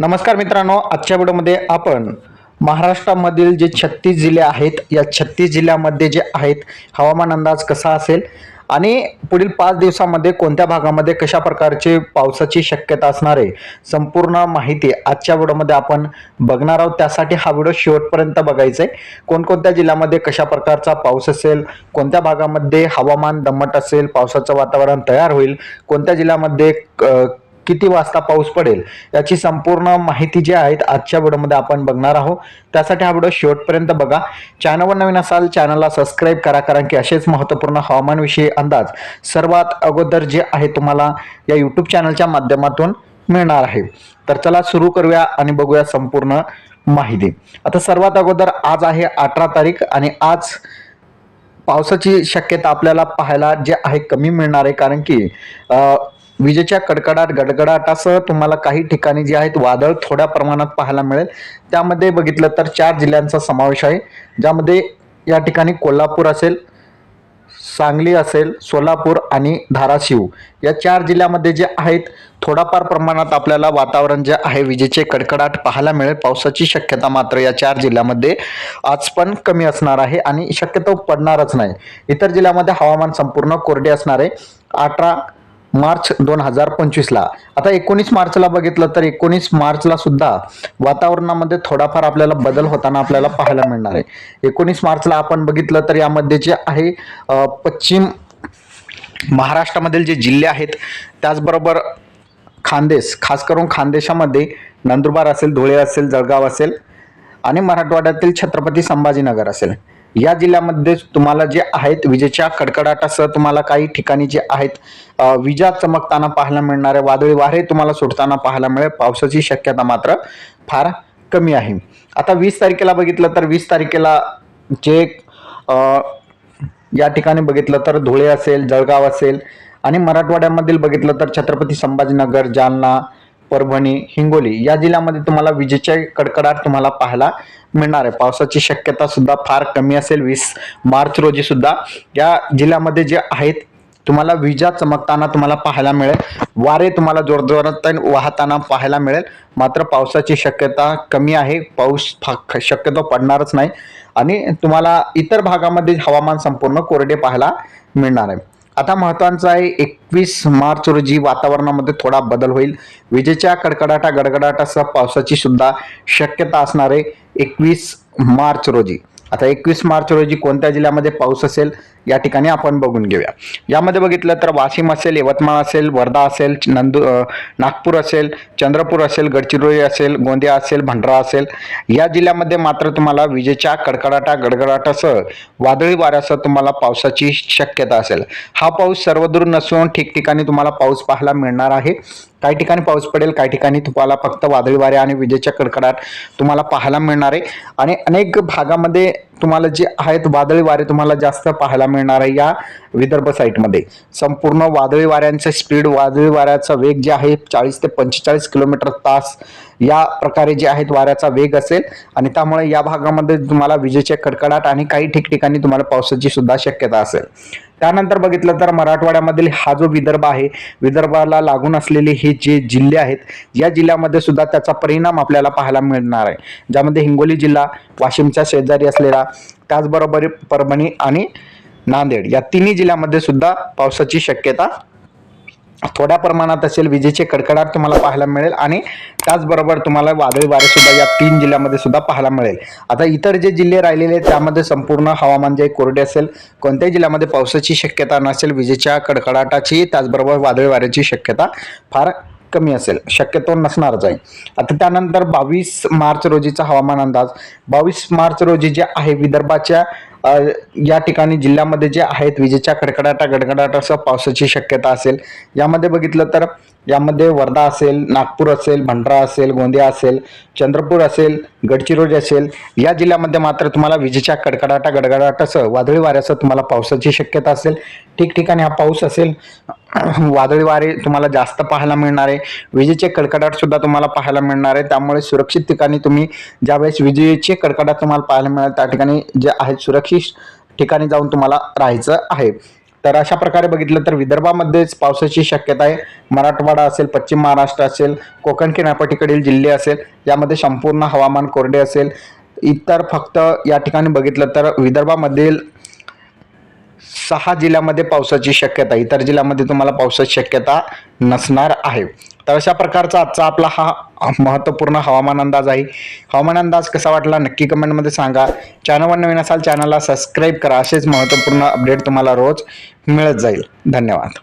नमस्कार मित्रांनो आजच्या व्हिडिओमध्ये आपण महाराष्ट्रामधील जे छत्तीस जिल्हे आहेत या छत्तीस जिल्ह्यामध्ये जे आहेत हवामान अंदाज कसा असेल आणि पुढील पाच दिवसामध्ये कोणत्या भागामध्ये कशा प्रकारचे पावसाची शक्यता असणार आहे संपूर्ण माहिती आजच्या व्हिडिओमध्ये आपण बघणार आहोत. त्यासाठी हा व्हिडिओ शेवटपर्यंत बघायचा आहे. कोणकोणत्या जिल्ह्यामध्ये कशा प्रकारचा पाऊस असेल कोणत्या भागामध्ये हवामान दमट असेल पावसाचं वातावरण तयार होईल कोणत्या जिल्ह्यामध्ये किती वाजता पाऊस पडेल याची संपूर्ण माहिती जी आहेत आजच्या व्हिडिओमध्ये आपण बघणार आहोत. त्यासाठी हा व्हिडिओ शेवटपर्यंत बघा. चॅनलवर नवीन असाल चॅनलला सबस्क्राईब करा कारण की असेच महत्त्वपूर्ण हवामानविषयी अंदाज सर्वात अगोदर जे आहे तुम्हाला या यूट्यूब चॅनलच्या माध्यमातून मिळणार आहे. तर चला सुरू करूया आणि बघूया संपूर्ण माहिती. आता सर्वात अगोदर आज आहे अठरा तारीख आणि आज पावसाची शक्यता आपल्याला पाहायला जे आहे कमी मिळणार आहे कारण की विजेच्या कडकडाट गडगडाटासह तुम्हाला काही ठिकाणी जे आहेत वादळ थोड्या प्रमाणात पाहायला मिळेल. त्यामध्ये बघितलं तर चार जिल्ह्यांचा समावेश आहे ज्यामध्ये या ठिकाणी कोल्हापूर असेल सांगली असेल सोलापूर आणि धाराशिव. या चार जिल्ह्यामध्ये जे आहेत थोडाफार प्रमाणात आपल्याला वातावरण जे आहे विजेचे कडकडाट पाहायला मिळेल. पावसाची शक्यता मात्र या चार जिल्ह्यामध्ये आज पण कमी असणार आहे आणि शक्यतो पडणारच नाही. इतर जिल्ह्यामध्ये हवामान संपूर्ण कोरडे असणार आहे. अठरा मार्च दोन हजार पंचवीसला. आता एकोणीस मार्चला बघितलं तर एकोणीस मार्चला सुद्धा वातावरणामध्ये थोडाफार आपल्याला बदल होताना आपल्याला पाहायला मिळणार आहे. एकोणीस मार्चला आपण बघितलं तर यामध्ये जे आहे पश्चिम महाराष्ट्रामधील जे जिल्हे आहेत त्याचबरोबर खानदेश खास करून खानदेशामध्ये नंदुरबार असेल धुळे असेल जळगाव असेल आणि मराठवाड्यातील छत्रपती संभाजीनगर असेल. या जिल्ह्यामध्ये तुम्हाला जे आहेत विजेच्या कडकडाटासह तुम्हाला काही ठिकाणी जे आहेत विजा चमकताना पाहायला मिळणारे वादळी वारे तुम्हाला सुटताना पाहायला मिळेल. पावसाची शक्यता मात्र फार कमी आहे. आता वीस तारखेला बघितलं तर वीस तारखेला जे या ठिकाणी बघितलं तर धुळे असेल जळगाव असेल आणि मराठवाड्यामधील बघितलं तर छत्रपती संभाजीनगर जालना परभणी हिंगोली या जिल्ह्यामध्ये तुम्हाला विजेचे कडकडाट तुम्हाला पाहायला मिळणार आहे. पावसाची शक्यता सुद्धा फार कमी असेल. वीस मार्च रोजी सुद्धा या जिल्ह्यामध्ये जे आहेत तुम्हाला विजा चमकताना तुम्हाला पाहायला मिळेल. वारे तुम्हाला जोरजोरात वाहताना पाहायला मिळेल. मात्र पावसाची शक्यता कमी आहे. पाऊस फा- शक्यतो पडणारच नाही. आणि तुम्हाला इतर भागामध्ये हवामान संपूर्ण कोरडे पाहायला मिळणार आहे. आता महत्वाचं आहे एकवीस मार्च रोजी वातावरणामध्ये थोडा बदल होईल. विजेच्या कडकडाटा गडगडाटासह पावसाची सुद्धा शक्यता असणार आहे एकवीस मार्च रोजी. आता एकवीस मार्च रोजी कोणत्या जिल्ह्यामध्ये पाऊस असेल? या ठिकाणी आपण बघून घेऊया. यामध्ये बघितलं तर वाशिम असेल यवतमाळ असेल वर्धा असेल नंदू नागपूर असेल चंद्रपूर असेल गडचिरोली असेल गोंदिया असेल भंडारा असेल. या जिल्ह्यामध्ये मात्र तुम्हाला विजेच्या कडकडाटा गडगडाटासह वादळी वाऱ्यासह तुम्हाला पावसाची शक्यता असेल. हा पाऊस सर्वदूर नसून ठिकठिकाणी तुम्हाला पाऊस पाहायला मिळणार आहे. काही ठिकाणी पाऊस पडेल काही ठिकाणी तुम्हाला फक्त वादळी वारे आणि विजेच्या कडकडाट तुम्हाला पाहायला मिळणार आहे. आणि अनेक भागामध्ये तुम्हाला जे आहेत वादळी वारे तुम्हाला जास्त पाहायला मिळणार आहे या विदर्भ साईटमध्ये. संपूर्ण वादळी वाऱ्यांचं स्पीड वादळी वाऱ्याचा वेग जे आहे चाळीस ते पंचेचाळीस किलोमीटर तास या प्रकारे जे आहेत वाऱ्याचा वेग असेल आणि त्यामुळे या भागामध्ये तुम्हाला विजेचे कडकडाट आणि काही ठिकठिकाणी तुम्हाला पावसाची सुद्धा शक्यता असेल. त्यानंतर बघितलं तर मराठवाड्यामधील हा जो विदर्भ आहे विदर्भाला लागून असलेले हे जे जिल्हे आहेत या जिल्ह्यामध्ये सुद्धा त्याचा परिणाम आपल्याला पाहायला मिळणार आहे. ज्यामध्ये हिंगोली जिल्हा वाशिमच्या शेजारी असलेला त्याचबरोबर परभणी आणि नांदेड या तिन्ही जिल्ह्यामध्ये सुद्धा पावसाची शक्यता थोड्या प्रमाणात असेल विजेचे कडकडाट तुम्हाला पाहायला मिळेल आणि त्याचबरोबर तुम्हाला वादळी वारे सुद्धा या तीन जिल्ह्यामध्ये सुद्धा पाहायला मिळेल. आता इतर जे जिल्हे राहिलेले आहेत त्यामध्ये संपूर्ण हवामान जे कोरडे असेल कोणत्याही जिल्ह्यामध्ये पावसाची शक्यता नसेल विजेच्या कडकडाटाची त्याचबरोबर वादळी वाऱ्याची शक्यता फार कमी असेल. शक्यतो नसणारच आहे आता त्यानंतर बावीस मार्च रोजीचा हवामान अंदाज. बावीस मार्च रोजी जे आहे विदर्भाच्या या ठिकाणी जिल्ह्यामध्ये जे आहेत विजेच्या कडकडाटा गडगडाटासह पावसाची शक्यता असेल. यामध्ये बघितलं तर यामध्ये वर्धा असेल नागपूर असेल भंडारा असेल गोंदिया असेल चंद्रपूर असेल गडचिरोली असेल या जिल्ह्यामध्ये मात्र तुम्हाला विजेच्या कडकडाटा गडगडाटासह वादळी वाऱ्यासह तुम्हाला पावसाची शक्यता असेल. ठिकठिकाणी हा पाऊस असेल वादळी वारे तुम्हाला जास्त पाहायला मिळणार आहे विजेचे कडकडाट सुद्धा तुम्हाला पाहायला मिळणार आहे त्यामुळे सुरक्षित ठिकाणी तुम्ही ज्यावेळेस विजेचे कडकडाट तुम्हाला पाहायला मिळाल त्या ठिकाणी जे आहेत सुरक्षित ठिकाणी जाऊन तुम्हाला राहायचं आहे. तर अशा प्रकारे बघितलं तर विदर्भामध्येच पावसाची शक्यता आहे. मराठवाडा असेल पश्चिम महाराष्ट्र असेल कोकण किनारपट्टीकडील जिल्हे असेल यामध्ये संपूर्ण हवामान कोरडे असेल. इतर फक्त या ठिकाणी बघितलं तर विदर्भामधील सहा जिल्ह्यामध्ये पावसाची शक्यता आहे. इतर जिल्ह्यामध्ये तुम्हाला पावसाची शक्यता नसणार आहे. तर अशा प्रकारचा आजचा आपला हा महत्त्वपूर्ण हवामान अंदाज आहे. हवामान अंदाज कसा वाटला नक्की कमेंटमध्ये सांगा. चॅनलवर नवीन असाल चॅनलला सबस्क्राईब करा. असेच महत्त्वपूर्ण अपडेट तुम्हाला रोज मिळत जाईल. धन्यवाद.